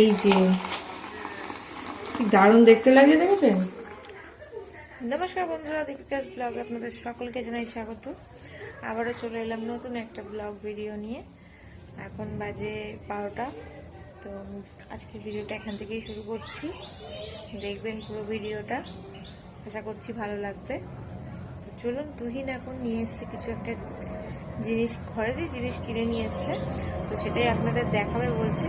এই যে দারুণ দেখতে লাগে দেখেছেন? নমস্কার বন্ধুরা, দীপিকাস ব্লগে আপনাদের সকলকে জানাই স্বাগত। আবারও চলে এলাম নতুন একটা ব্লগ ভিডিও নিয়ে। এখন বাজে বারোটা, তো আজকের ভিডিওটা এখান থেকেই শুরু করছি। দেখবেন পুরো ভিডিওটা। আশা করছি ভালো লাগবে। তো চলুন, তুহিন এখন নিয়ে এসছে কিছু একটা জিনিস, ঘরেরই জিনিস কিনে নিয়ে এসছে। তো সেটাই আপনাদের দেখাবে বলছে।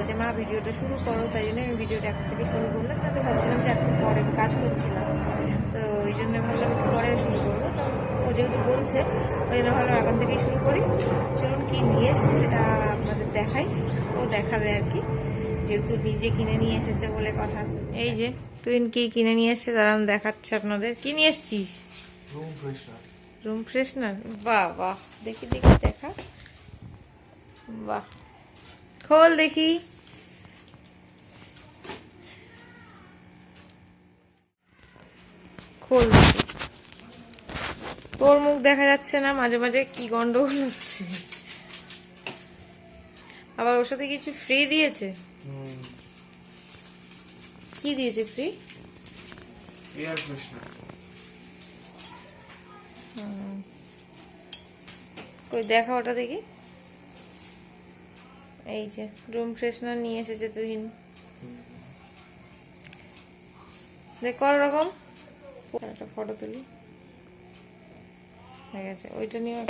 তো বলছে মা ভিডিওটা শুরু করো। তাই জন্য আমি ভিডিওটা এখন থেকে শুরু করলাম। না তো ভাবছিলাম যে একটু পরে কাজ করছিলাম। তো ওই জন্য ভাবলাম একটু পরে শুরু করব। তো ও যেহেতু বলছে ওই জন্য ভাবলাম এখন থেকেই শুরু করি। চলুন কি নিয়ে এসছে সেটা আপনাদের দেখাই। ও দেখাবে আর কি যেহেতু নিজে কিনে নিয়ে এসেছে বলে কথা। এই যে তুই কি কিনে নিয়ে এসছে দাঁড়ান দেখাচ্ছে আপনাদের। কি নিয়ে এসছিস? রুম ফ্রেশনার রুম ফ্রেশনার বাহ বাহ। দেখি দেখি দেখা। বাহ। খোল দেখি। খোল তোর মুখ দেখা যাচ্ছে না মাঝে মাঝে কি গন্ডগোল হচ্ছে। আবার ওর সাথে কিছু ফ্রি দিয়েছে? কি দিয়েছে ফ্রি এয়ার ফ্রেশনার কই দেখা ওটা দেখি। এই যে রুম ফ্রেশনার নিয়ে এসেছে তুহিন। দেখ কর রকম একটা ফটো তুলি। হয়ে গেছে ওইটা নিয়ে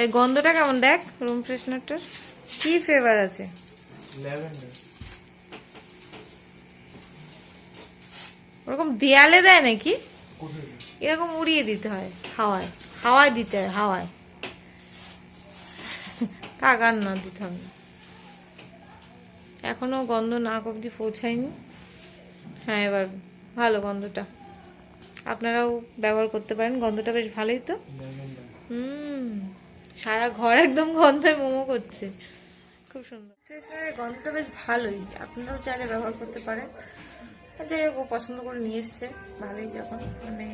এই গন্ধটা কেমন দেখ রুম ফ্রেশনারটার কি ফ্লেভার আছে? ওরকম দেয়ালে দেয় নাকি? এরকম উড়িয়ে দিতে হয় হাওয়ায়। হাওয়ায় দিতে হয় হাওয়ায়। কাগার না দিতে হবে। এখনও গন্ধ নাক অব্দি পৌঁছায়নি। হ্যাঁ এবার ভালো গন্ধটা। আপনারাও ব্যবহার করতে পারেন, গন্ধটা বেশ ভালোই তো। হুম, সারা ঘর একদম গন্ধে মোমো করছে। খুব সুন্দর। গন্ধটা বেশ ভালোই, আপনারাও চাইলে ব্যবহার করতে পারেন। যাই হোক, ও পছন্দ করে নিয়ে এসছে, ভালোই যখন মানে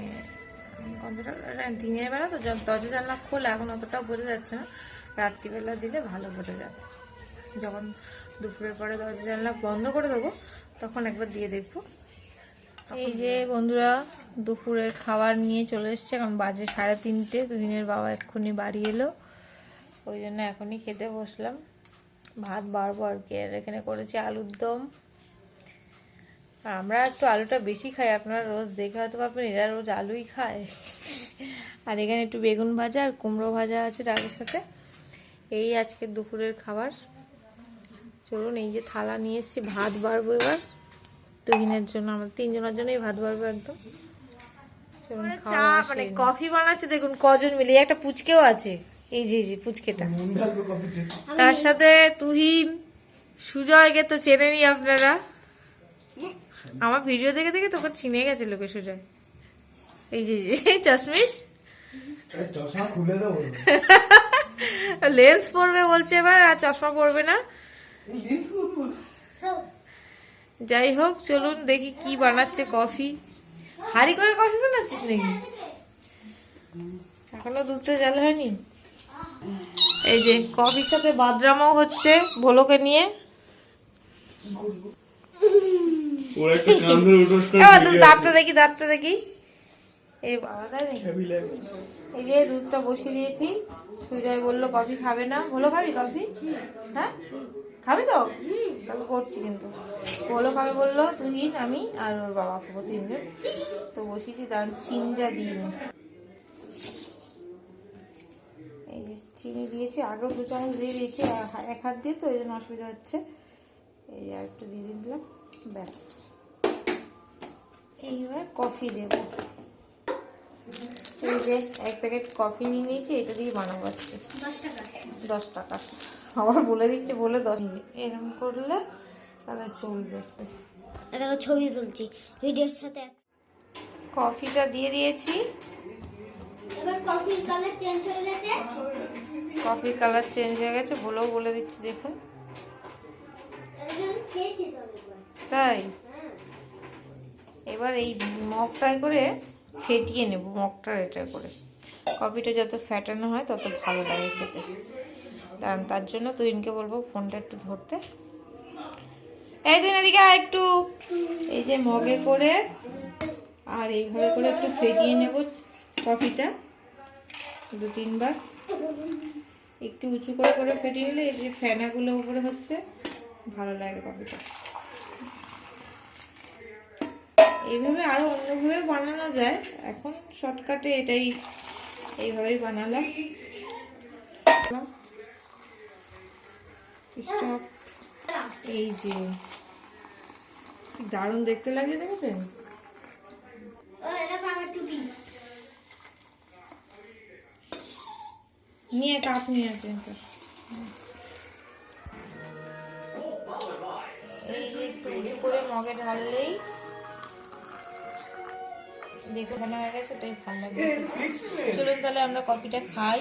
গন্ধটা দিনের বেলা তো দরজা জানলা খোলা, এখন অতটাও বোঝা যাচ্ছে না। রাত্রিবেলা দিলে ভালো বোঝা যাবে যখন দুপুরের পরে দরজা জানলা বন্ধ করে দেবো, তখন একবার দিয়ে দেখব। এই যে বন্ধুরা দুপুরের খাবার নিয়ে চলে এসছে কারণ বাজে সাড়ে তিনটে দুদিনের বাবা এক্ষুনি বাড়ি এলো। ওই জন্য এখনই খেতে বসলাম। ভাত বাড়বো আর কি, আর এখানে করেছি আলুর দম। আর আমরা একটু আলুটা বেশি খাই, আপনারা রোজ দেখে হয়তো ভাববেন, এরা রোজ আলুই খায়। আর এখানে একটু বেগুন ভাজা আর কুমড়ো ভাজা আছে ডালের সাথে। এই আজকের দুপুরের খাবার। চলুন, এই যে থালা নিয়ে এসেছি, ভাত বাড়বো এবার। তুহিনের জন্য আমাদের তিনজনের জন্যই ভাত বাড়বো একদম। চলুন খাওয়া মানে কফি বানাচ্ছে দেখুন কজন মিলে। একটা পুচকেও আছে। এই এই যে পুচকেটা। মন তার সাথে তুহিন সুজয়কে তো চেনেনি আপনারা। আমার ভিডিও দেখে দেখে তোকে চিনে গেছে লোকে সুজয়। এই যে এই যে চশমিশ। এই চশমা লেন্স পরবে বলছে এবার আর চশমা পরবে না। যাই হোক চলুন দেখি কি বানাচ্ছে কফি। হাড়ি করে কফি বানাচ্ছিস নাকি? এখনও দুধটা জাল হয়নি? এই যে কফির সাথে বাদরামও হচ্ছে ভোলোকে নিয়ে। দাঁতটা দেখি দাঁতটা দেখি। এই বাবা তাই এই যে দুধটা বসিয়ে দিয়েছি। সুজয় বলল কফি খাবে না। বলো খাবি কফি? হ্যাঁ? খাবি তো? তাহলে করছি কিন্তু। বলো খাবে বলল তুহিন আমি আর ওর বাবা খাব তিনজন। তো বসিয়েছি তার চিনিটা দিই নি এই যে চিনি দিয়েছি আগেও দু চামচ দিয়ে দিয়েছি এক হাত দিয়ে তো ওই জন্য অসুবিধা হচ্ছে। এই আর একটু দিয়ে দিলাম ব্যাস। এইবার কফি দেবো। এই যে এক প্যাকেট কফি নিয়ে নিয়েছি এটা দিয়ে বানাবো আজকে। দশ টাকা। আবার বলে দিচ্ছে বলে দশ এরকম করলে তাহলে চলবে। ছবি তুলছি ভিডিওর সাথে কফিটা দিয়ে দিয়েছি। এবার কফির কালার চেঞ্জ হয়ে গেছে। কফির কালার চেঞ্জ হয়ে গেছে বলেও বলে দিচ্ছি দেখুন। তাই? এবার এই মগটায় করে ফেটিয়ে নেব মগটা এটা করে। কফিটা যত ফ্যাটানো হয় তত ভালো লাগে খেতে। কারণ তার জন্য তুইনকে বলব ফোনটা একটু ধরতে। এই দিন এদিকে একটু। এই যে মগে করে আর এইভাবে করে একটু ফেটিয়ে নেব কফিটা। দু, তিনবার। একটু উঁচু করে করে ফেটিয়ে নিলে এই যে ফেনাগুলো উপরে হচ্ছে, ভালো লাগে কফিটা। এইভাবে আরও অন্যভাবে বানানো যায়। এখন শর্টকাটে এটাই এইভাবেই বানালাম। স্টপ। এই যে দারুণ দেখতে লাগছে দেখেছেন? নিয়ে কাপ নিয়ে উঁচু করে মগে ঢাললেই দেখুন মনে হয়ে গেছে ওটাই ভালো লাগে চলুন তাহলে আমরা কফিটা খাই।